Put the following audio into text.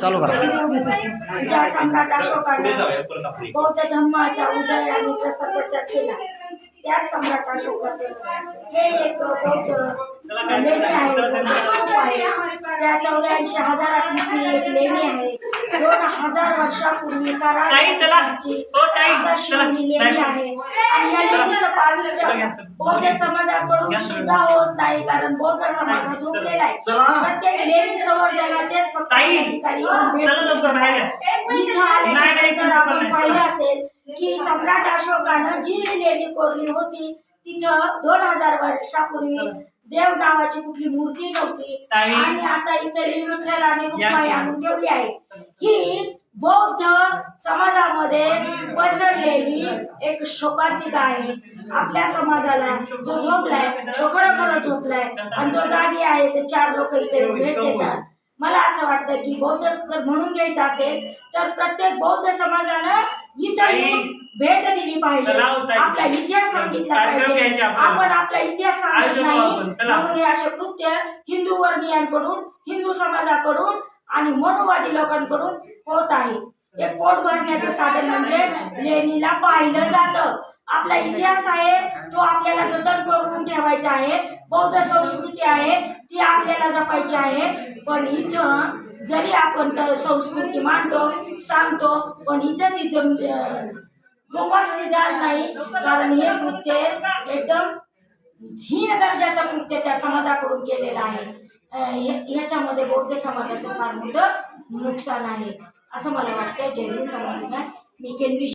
चालू करा. ज्या सम्राट अशोकाने बौद्ध धर्माच्या उदय आणि प्रसार केला त्या सम्राट अशोकाचे हे एक बौद्ध लेणी आहे बौद्ध त्या चौऱ्याऐंशी हजाराची एक लेणी आहे. दोन हजार वर्षापूर्वी ताई, चला. हो, ताई, चला. लेणी आहे आणि या लेणीचं पावित्र्य बौद्ध समाजाकडून सुद्धा होत नाही कारण बौद्ध समाज झोपलेला आहे चला. प्रत्येक लेणी संवर्धनाचेच फक्त अधिकारी. इथं आपण पाहिलं. असेल की सम्राट अशोकानं जी लेणी कोरली होती दोन हजार वर्षापूर्वी देव नावाची कुठली मूर्ती नव्हती. ताई. आणि आता इथे विठ्ठल आणि रुक्माई. आणून ठेवली आहे. ही बौद्ध समाजामध्ये पसरलेली एक शोकांतिका आहे. आपल्या समाजाला जो झोपलाय तो खरोखर झोपलाय आणि जो जागी आहे ते चार लोक इथे भेट देतात. मला असं वाटतं की बौद्ध जर म्हणून घ्यायचं असेल तर प्रत्येक बौद्ध समाजानं इथं येऊन भेट दिली पाहिजे. हो. आपला इतिहास सांगितला कार्यक्रम पाहिजे. आपण आपला इतिहास सांगत नाही. म्हणून हे असे कृत्य हिंदू वर्णीयांकडून हिंदू समाजाकडून आणि मनोवादी लोकांकडून होत आहे. ते पोट भरण्याचं साधन म्हणजे लेणीला पाहिलं जातं. आपला इतिहास आहे तो आपल्याला जतन करून ठेवायचा आहे. बौद्ध संस्कृती आहे ती आपल्याला जपायची आहे. पण इथं जरी आपण संस्कृती मानतो सांगतो पण इथं ती जम जोपासली जात नाही कारण हे कृत्य एकदम हीन दर्जाचं कृत्य त्या समाजाकडून केलेलं आहे. ह्याच्यामध्ये बौद्ध समाजाचं फार मोठं नुकसान आहे असं मला वाटतं जय हिंद मी केंद्रीय